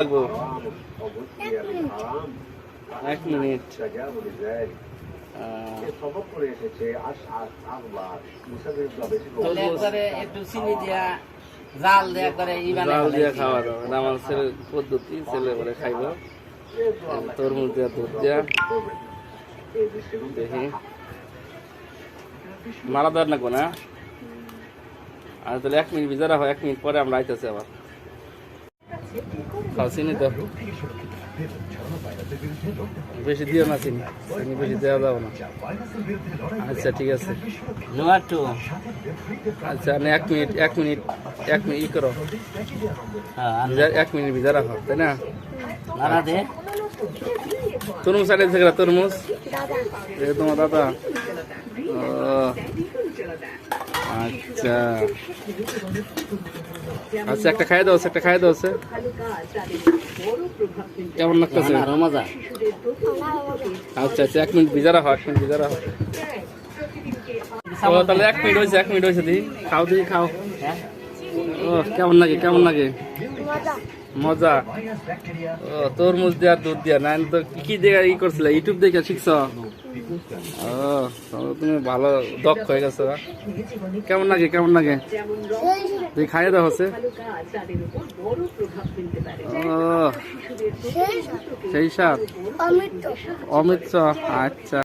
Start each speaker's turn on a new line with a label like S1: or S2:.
S1: লাগবো এক মিনিট।
S2: জাল দিয়ে।
S1: খাওয়া দাওয়া আমার পদ্ধতি ছেলে খাইব। তরমুজ দিয়া দুধ দিয়া। দেখি। মারা দেওয়ার লাগবো না? আর তাহলে এক মিনিট বিজারা হয় এক মিনিট পরে আমরা আইতেছি আবার। খাও চিনি তো। বেশি দিও না চিনি। চিনি বেশি দেওয়া যাব না। আচ্ছা ঠিক আছে।
S2: টু
S1: আচ্ছা না এক মিনিট এক মিনিট এক মিনিট ই করো।
S2: হ্যাঁ
S1: এক মিনিট ভিজা রাখো তাই না? তরমুজ আনে থেকে তরমুজ? তোমার দাদা। আচ্ছা। আচ্ছা একটা খাই দাও একটা খাই দাও আছে কেমন লাগতেছে?
S2: মজা
S1: আচ্ছা আচ্ছা এক মিনিট ভিজা রাখো এক মিনিট ভিজা রাখো ও তাহলে এক মিনিট হয়েছে এক মিনিট হয়েছে দি। খাও দি খাও। ও কেমন লাগে কেমন লাগে? মজা। ও তরমুজ দিয়া দুধ দিয়া না তো কি দিয়ে ই করছিলে? ইউটিউব দেখে শিখছ? ও তুমি ভালো দক্ষ হয়ে গেছো? কেমন লাগে কেমন লাগে? তুই খাইয়ে দেওয়া হচ্ছে সেই সাত অমিত আচ্ছা।